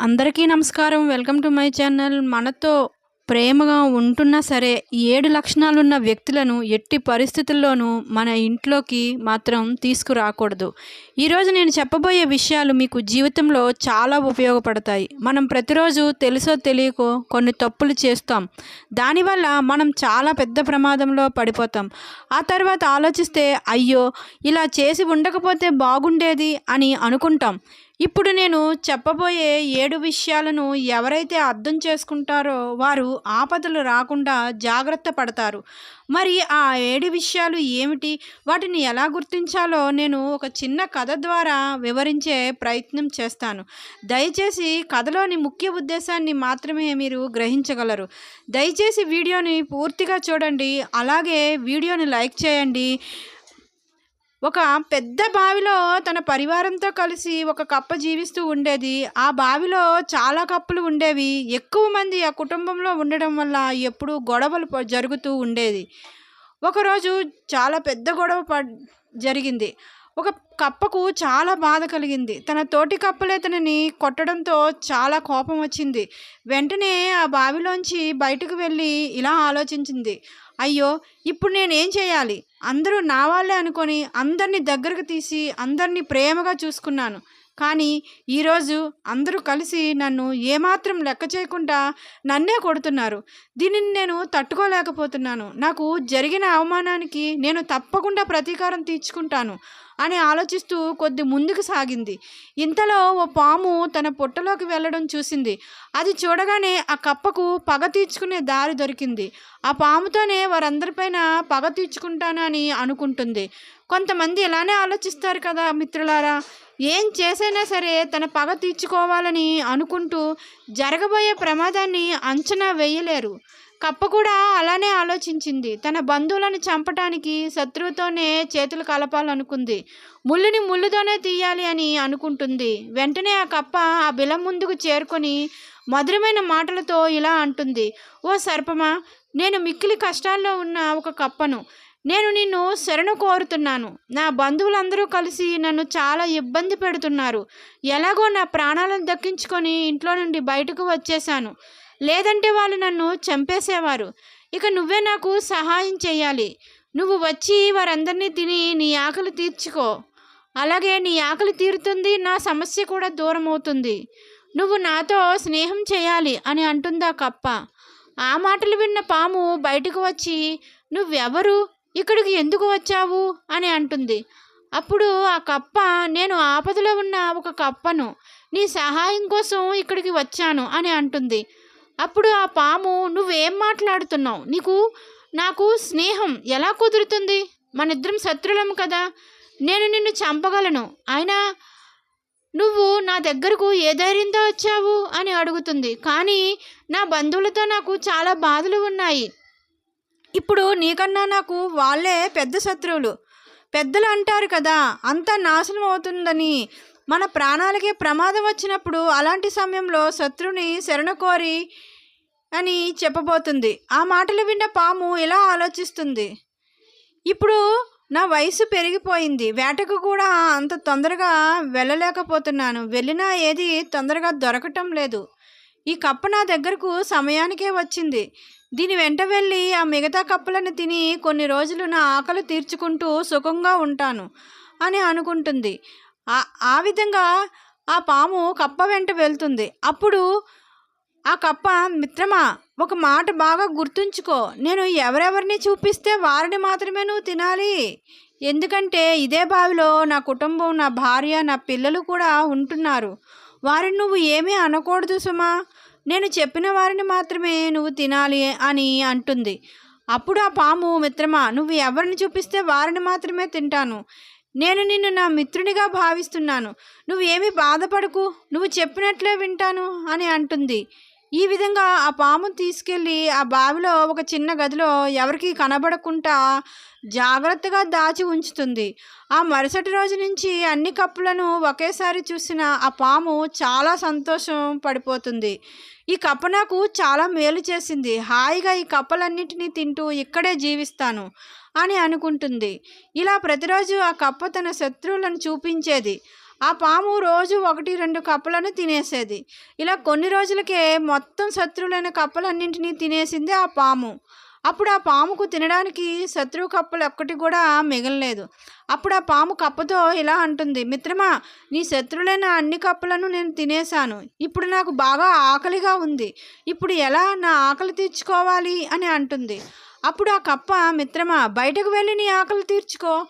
అందరికీ నమస్కారం. Welcome to my channel. మనతో ప్రేమగా ఉంటున్నా సరే ఏడు లక్షణాలున్న వ్యక్తులను ఎట్టి పరిస్థితుల్లోనూ మన ఇంట్లోకి మాత్రం తీసుకురాకూడదు. ఈరోజు నేను చెప్పబోయే విషయాలు మీకు జీవితంలో చాలా ఉపయోగపడతాయి. మనం ప్రతిరోజు తెలుసో తెలియకో కొన్ని తప్పులు చేస్తాం. దానివల్ల మనం చాలా పెద్ద ప్రమాదంలో పడిపోతాం. ఆ తర్వాత ఆలోచిస్తే అయ్యో ఇలా చేసి ఉండకపోతే బాగుండేది అని అనుకుంటాం. ఇప్పుడు నేను చెప్పబోయే ఏడు విషయాలను ఎవరైతే అర్థం చేసుకుంటారో వారు ఆపదలు రాకుండా జాగ్రత్త పడతారు. మరి ఆ ఏడు విషయాలు ఏమిటి? వాటిని ఎలా గుర్తించాలో నేను ఒక చిన్న కథ ద్వారా వివరించే ప్రయత్నం చేస్తాను. దయచేసి కథలోని ముఖ్య ఉద్దేశాన్ని మాత్రమే మీరు గ్రహించగలరు. దయచేసి వీడియోని పూర్తిగా చూడండి అలాగే వీడియోని లైక్ చేయండి ఒక పెద్ద బావిలో తన పరివారంతో కలిసి ఒక కప్ప జీవిస్తూ ఉండేది. ఆ బావిలో చాలా కప్పులు ఉండేవి. ఎక్కువ మంది ఆ కుటుంబంలో ఉండడం వల్ల ఎప్పుడూ గొడవలు జరుగుతూ ఉండేది. ఒకరోజు చాలా పెద్ద గొడవ ప జరిగింది. ఒక కప్పకు చాలా బాధ కలిగింది. తన తోటి కప్పలే తనని కొట్టడంతో చాలా కోపం వచ్చింది. వెంటనే ఆ బావిలోంచి బయటకు వెళ్ళి ఇలా ఆలోచించింది. అయ్యో ఇప్పుడు నేనేం చేయాలి? అందరూ నా వాళ్ళే అనుకొని అందరినీ దగ్గరకు తీసి అందరినీ ప్రేమగా చూసుకున్నాను. కానీ ఈరోజు అందరూ కలిసి నన్ను ఏమాత్రం లెక్క చేయకుండా నన్నే కొడుతున్నారు. దీనిని నేను తట్టుకోలేకపోతున్నాను. నాకు జరిగిన అవమానానికి నేను తప్పకుండా ప్రతీకారం తీర్చుకుంటాను అని ఆలోచిస్తూ కొద్ది ముందుకు సాగింది. ఇంతలో ఓ పాము తన పుట్టలోకి వెళ్ళడం చూసింది. అది చూడగానే ఆ కప్పకు పగ తీర్చుకునే దారి దొరికింది. ఆ పాముతోనే వారందరిపైన పగ తీర్చుకుంటాను అని అనుకుంటుంది. కొంతమంది ఇలానే ఆలోచిస్తారు కదా మిత్రులారా? ఏం చేసైనా సరే తన పగ తీర్చుకోవాలని అనుకుంటూ జరగబోయే ప్రమాదాన్ని అంచనా వేయలేరు. కప్ప కూడా అలానే ఆలోచించింది. తన బంధువులను చంపటానికి శత్రువుతోనే చేతులు కలపాలనుకుంది. ముళ్ళుని ముళ్ళుతోనే తీయాలి అని అనుకుంటుంది. వెంటనే ఆ కప్ప ఆ బిలం ముందుకు చేరుకొని మధురమైన మాటలతో ఇలా అంటుంది. ఓ సర్పమా నేను మిక్కిలి కష్టాల్లో ఉన్న ఒక కప్పను. నేను నిన్ను శరణు కోరుతున్నాను. నా బంధువులందరూ కలిసి నన్ను చాలా ఇబ్బంది పెడుతున్నారు. ఎలాగో నా ప్రాణాలను దక్కించుకొని ఇంట్లో నుండి బయటకు వచ్చేశాను. లేదంటే వాళ్ళు నన్ను చంపేసేవారు. ఇక నువ్వే నాకు సహాయం చేయాలి. నువ్వు వచ్చి వారందరినీ తిని నీ ఆకలి తీర్చుకో. అలాగే నీ ఆకలి తీరుతుంది నా సమస్య కూడా దూరం అవుతుంది నువ్వు నాతో స్నేహం చేయాలి అని అంటుందా కప్ప. ఆ మాటలు విన్న పాము బయటకు వచ్చి నువ్వెవరు? ఇక్కడికి ఎందుకు వచ్చావు? అని అంటుంది. అప్పుడు ఆ కప్ప నేను ఆపదలో ఉన్న ఒక కప్పను నీ సహాయం కోసం ఇక్కడికి వచ్చాను అని అంటుంది. అప్పుడు ఆ పాము నువ్వేం మాట్లాడుతున్నావు? నీకు నాకు స్నేహం ఎలా కుదురుతుంది? మన ఇద్దరం శత్రులం కదా. నేను నిన్ను చంపగలను. అయినా నువ్వు నా దగ్గరకు ఏ ధైర్యంతో వచ్చావు? అని అడుగుతుంది. కానీ నా బంధువులతో నాకు చాలా బాధలు ఉన్నాయి. ఇప్పుడు నీకన్నా నాకు వాళ్ళే పెద్ద శత్రువులు. పెద్దలు అంటారు కదా అంతా నాశనం అవుతుందని. మన ప్రాణాలకే ప్రమాదం వచ్చినప్పుడు అలాంటి సమయంలో శత్రుని శరణ కోరి అని చెప్పబోతుంది. ఆ మాటలు విన్న పాము ఇలా ఆలోచిస్తుంది. ఇప్పుడు నా వయసు పెరిగిపోయింది. వేటకు కూడా అంత తొందరగా వెళ్ళలేకపోతున్నాను. వెళ్ళినా ఏది తొందరగా దొరకటం లేదు. ఈ కప్ప నా దగ్గరకు సమయానికే వచ్చింది. దీని వెంట వెళ్ళి ఆ మిగతా కప్పలను తిని కొన్ని రోజులు నా ఆకలి తీర్చుకుంటూ సుఖంగా ఉంటాను అని అనుకుంటుంది. ఆ ఆ విధంగా ఆ పాము కప్ప వెంట వెళ్తుంది. అప్పుడు ఆ కప్ప మిత్రమా ఒక మాట బాగా గుర్తుంచుకో. నేను ఎవరెవరిని చూపిస్తే వారిని మాత్రమే నువ్వు తినాలి? ఎందుకంటే ఇదే బావిలో నా కుటుంబం నా భార్య నా పిల్లలు కూడా ఉంటున్నారు. వారిని నువ్వు ఏమీ అనకూడదు సుమా. నేను చెప్పిన వారిని మాత్రమే నువ్వు తినాలి అని అంటుంది. అప్పుడు ఆ పాము మిత్రమా నువ్వు ఎవరిని చూపిస్తే వారిని మాత్రమే తింటాను? నేను నిన్ను నా మిత్రునిగా భావిస్తున్నాను. నువ్వు ఏమీ బాధపడకు. నువ్వు చెప్పినట్లే వింటాను అని అంటుంది. ఈ విధంగా ఆ పామును తీసుకెళ్ళి ఆ బావిలో ఒక చిన్న గదిలో ఎవరికి కనబడకుండా జాగ్రత్తగా దాచి ఉంచుతుంది. ఆ మరుసటి రోజు నుంచి అన్ని కప్పులను ఒకేసారి చూసిన ఆ పాము చాలా సంతోషం పడిపోతుంది. ఈ కప్ప నాకు చాలా మేలు చేసింది. హాయిగా ఈ కప్పలన్నిటినీ తింటూ ఇక్కడే జీవిస్తాను అని అనుకుంటుంది. ఇలా ప్రతిరోజు ఆ కప్ప తన శత్రువులను చూపించేది. ఆ పాము రోజు ఒకటి రెండు కప్పలను తినేసేది. ఇలా కొన్ని రోజులకే మొత్తం శత్రువులైన కప్పలన్నింటినీ తినేసింది ఆ పాము. అప్పుడు ఆ పాముకు తినడానికి శత్రువు కప్పలు ఒక్కటి కూడా మిగలలేదు. అప్పుడు ఆ పాము కప్పతో ఇలా అంటుంది మిత్రమా నీ శత్రువులైన అన్ని కప్పలను నేను తినేశాను. ఇప్పుడు నాకు బాగా ఆకలిగా ఉంది. ఇప్పుడు ఎలా నా ఆకలి తీర్చుకోవాలి? అని అంటుంది. అప్పుడు ఆ కప్ప మిత్రమా బయటకు వెళ్ళి నీ ఆకలి తీర్చుకో.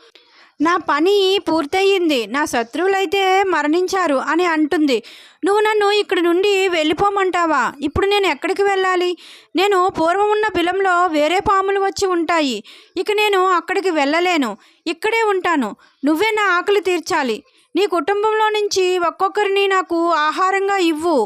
నా పని పూర్తయింది. నా శత్రువులైతే మరణించారు అని అంటుంది. నువ్వు నన్ను ఇక్కడి నుండి వెళ్ళిపోమంటావా? ఇప్పుడు నేను ఎక్కడికి వెళ్ళాలి? నేను పూర్వం ఉన్న బిలంలో వేరే పాములు వచ్చి ఉంటాయి. ఇక నేను అక్కడికి వెళ్ళలేను. ఇక్కడే ఉంటాను. నువ్వే నా ఆకలి తీర్చాలి. నీ కుటుంబంలో నుంచి ఒక్కొక్కరిని నాకు ఆహారంగా ఇవ్వు.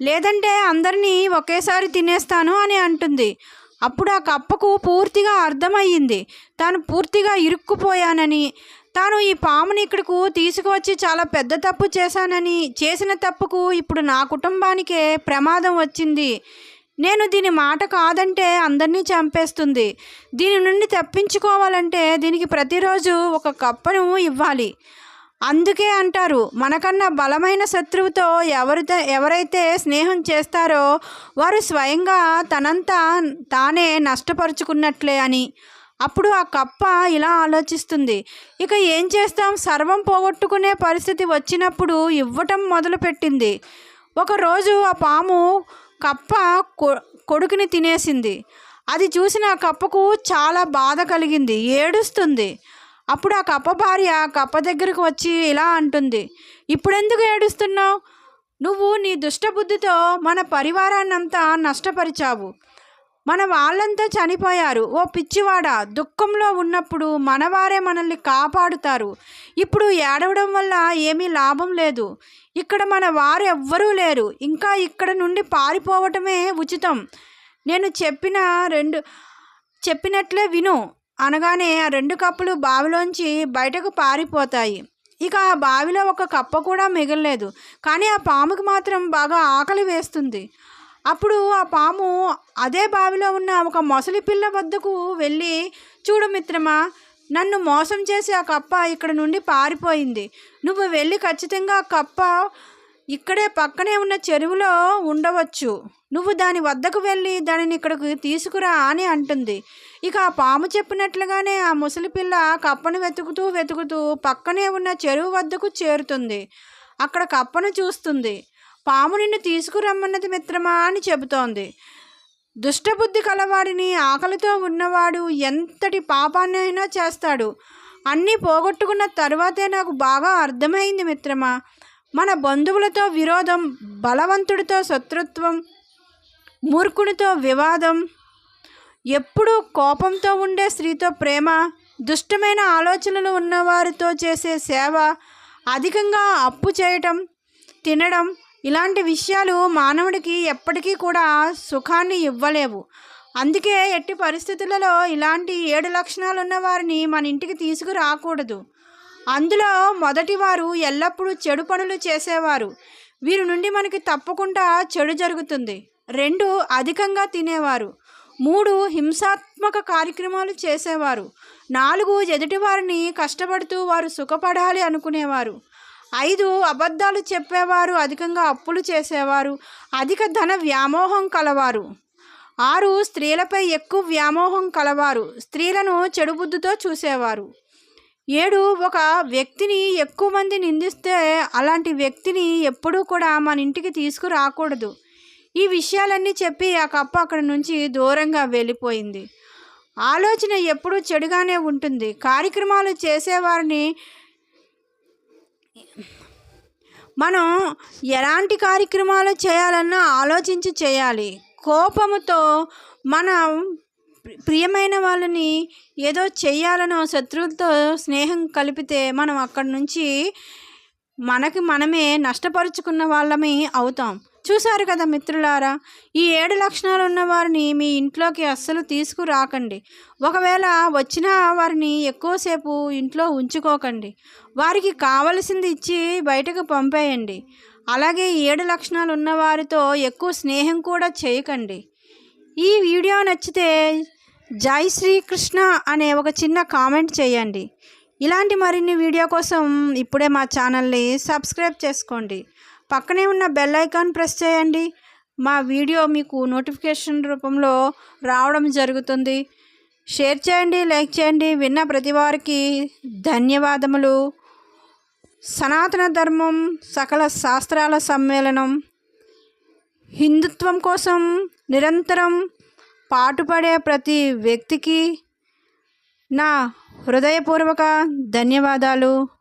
లేదంటే అందరినీ ఒకేసారి తినేస్తాను అని అంటుంది. అప్పుడు ఆ కప్పకు పూర్తిగా అర్థమయ్యింది. తాను పూర్తిగా ఇరుక్కుపోయానని తాను ఈ పాముని ఇక్కడకు తీసుకువచ్చి చాలా పెద్ద తప్పు చేశానని చేసిన తప్పుకు ఇప్పుడు నా కుటుంబానికే ప్రమాదం వచ్చింది. నేను దీని మాట కాదంటే అందరినీ చంపేస్తుంది. దీని నుండి తప్పించుకోవాలంటే దీనికి ప్రతిరోజు ఒక కప్పను ఇవ్వాలి. అందుకే అంటారు మనకన్నా బలమైన శత్రువుతో ఎవరితో ఎవరైతే స్నేహం చేస్తారో వారు స్వయంగా తనంతా తానే నష్టపరుచుకున్నట్లే అని. అప్పుడు ఆ కప్ప ఇలా ఆలోచిస్తుంది. ఇక ఏం చేస్తాం? సర్వం పోగొట్టుకునే పరిస్థితి వచ్చినప్పుడు ఇవ్వటం మొదలుపెట్టింది. ఒకరోజు ఆ పాము కప్ప కొ- కొడుకుని తినేసింది. అది చూసిన కప్పకు చాలా బాధ కలిగింది. ఏడుస్తుంది. అప్పుడు ఆ కప్ప భార్య కప్ప దగ్గరకు వచ్చి ఇలా అంటుంది. ఇప్పుడెందుకు ఏడుస్తున్నావు? నువ్వు నీ దుష్టబుద్ధితో మన పరివారాన్నంతా నష్టపరిచావు. మన వాళ్ళంతా చనిపోయారు. ఓ పిచ్చివాడ దుఃఖంలో ఉన్నప్పుడు మనవారే మనల్ని కాపాడుతారు. ఇప్పుడు ఏడవడం వల్ల ఏమీ లాభం లేదు. ఇక్కడ మన వారు ఎవ్వరూ లేరు. ఇంకా ఇక్కడ నుండి పారిపోవటమే ఉచితం. నేను చెప్పిన రెండు చెప్పినట్లే విను. అనగానే ఆ రెండు కప్పులు బావిలోంచి బయటకు పారిపోతాయి. ఇక ఆ బావిలో ఒక కప్ప కూడా మిగలలేదు. కానీ ఆ పాముకి మాత్రం బాగా ఆకలి వేస్తుంది. అప్పుడు ఆ పాము అదే బావిలో ఉన్న ఒక మొసలి పిల్ల వద్దకు వెళ్ళి చూడు మిత్రమా నన్ను మోసం చేసి ఆ కప్ప ఇక్కడ నుండి పారిపోయింది. నువ్వు వెళ్ళి ఖచ్చితంగా ఆ కప్ప ఇక్కడే పక్కనే ఉన్న చెరువులో ఉండవచ్చు. నువ్వు దాని వద్దకు వెళ్ళి దానిని ఇక్కడికి తీసుకురా అని అంటుంది. ఇక ఆ పాము చెప్పినట్లుగానే ఆ ముసలి పిల్ల కప్పను వెతుకుతూ వెతుకుతూ పక్కనే ఉన్న చెరువు వద్దకు చేరుతుంది. అక్కడ కప్పను చూస్తుంది. పాము నిన్ను తీసుకురమ్మన్నది మిత్రమా అని చెబుతోంది. దుష్టబుద్ధి కలవాడిని ఆకలితో ఉన్నవాడు ఎంతటి పాపాన్నైనా చేస్తాడు. అన్నీ పోగొట్టుకున్న తరువాతే నాకు బాగా అర్థమైంది మిత్రమా. మన బంధువులతో విరోధం బలవంతుడితో శత్రుత్వం మూర్ఖునితో వివాదం ఎప్పుడూ కోపంతో ఉండే స్త్రీతో ప్రేమ దుష్టమైన ఆలోచనలు ఉన్నవారితో చేసే సేవ అధికంగా అప్పు చేయటం తినడం ఇలాంటి విషయాలు మానవుడికి ఎప్పటికీ కూడా సుఖాన్ని ఇవ్వలేవు. అందుకే ఎట్టి పరిస్థితులలో ఇలాంటి ఏడు లక్షణాలు ఉన్న వారిని మన ఇంటికి తీసుకురాకూడదు. అందులో మొదటి వారు ఎల్లప్పుడూ చెడు పనులు చేసేవారు. వీరి నుండి మనకి తప్పకుండా చెడు జరుగుతుంది. రెండు అధికంగా తినేవారు. మూడు హింసాత్మక కార్యక్రమాలు చేసేవారు. నాలుగు ఎదుటివారిని కష్టపడుతూ వారు సుఖపడాలి అనుకునేవారు. ఐదు అబద్ధాలు చెప్పేవారు అధికంగా అప్పులు చేసేవారు అధిక ధన వ్యామోహం కలవారు. ఆరు స్త్రీలపై ఎక్కువ వ్యామోహం కలవారు స్త్రీలను చెడు బుద్ధితో చూసేవారు. ఏడు ఒక వ్యక్తిని ఎక్కువ మంది నిందిస్తే అలాంటి వ్యక్తిని ఎప్పుడూ కూడా మన ఇంటికి తీసుకురాకూడదు. ఈ విషయాలన్నీ చెప్పి ఆ కప్ప అక్కడి నుంచి దూరంగా వెళ్ళిపోయింది. ఆలోచన ఎప్పుడూ చెడుగానే ఉంటుంది. కార్యక్రమాలు చేసేవారిని మనం ఎలాంటి కార్యక్రమాలు చేయాలన్నా ఆలోచించి చేయాలి. కోపముతో మనం ప్రియమైన వాళ్ళని ఏదో చెయ్యాలనో శత్రువులతో స్నేహం కలిపితే మనం అక్కడి నుంచి మనకి మనమే నష్టపరుచుకున్న వాళ్ళమే అవుతాం. చూశారు కదా మిత్రులారా ఈ ఏడు లక్షణాలు ఉన్న వారిని మీ ఇంట్లోకి అస్సలు తీసుకురాకండి. ఒకవేళ వచ్చిన వారిని ఎక్కువసేపు ఇంట్లో ఉంచుకోకండి. వారికి కావలసింది ఇచ్చి బయటకు పంపేయండి. అలాగే ఏడు లక్షణాలు ఉన్న వారితో ఎక్కువ స్నేహం కూడా చేయకండి. ఈ వీడియో నచ్చితే జై శ్రీకృష్ణ అనే ఒక చిన్న కామెంట్ చేయండి. ఇలాంటి మరిన్ని వీడియో కోసం ఇప్పుడే మా ఛానల్ని సబ్స్క్రైబ్ చేసుకోండి. పక్కనే ఉన్న బెల్ ఐకాన్ ప్రెస్ చేయండి. మా వీడియో మీకు నోటిఫికేషన్ రూపంలో రావడం జరుగుతుంది. షేర్ చేయండి లైక్ చేయండి. విన్న ప్రతి వారికి ధన్యవాదములు. సనాతన ధర్మం సకల శాస్త్రాల సమ్మేళనం. హిందుత్వం కోసం నిరంతరం పాటుపడే ప్రతి వ్యక్తికి నా హృదయపూర్వక ధన్యవాదాలు.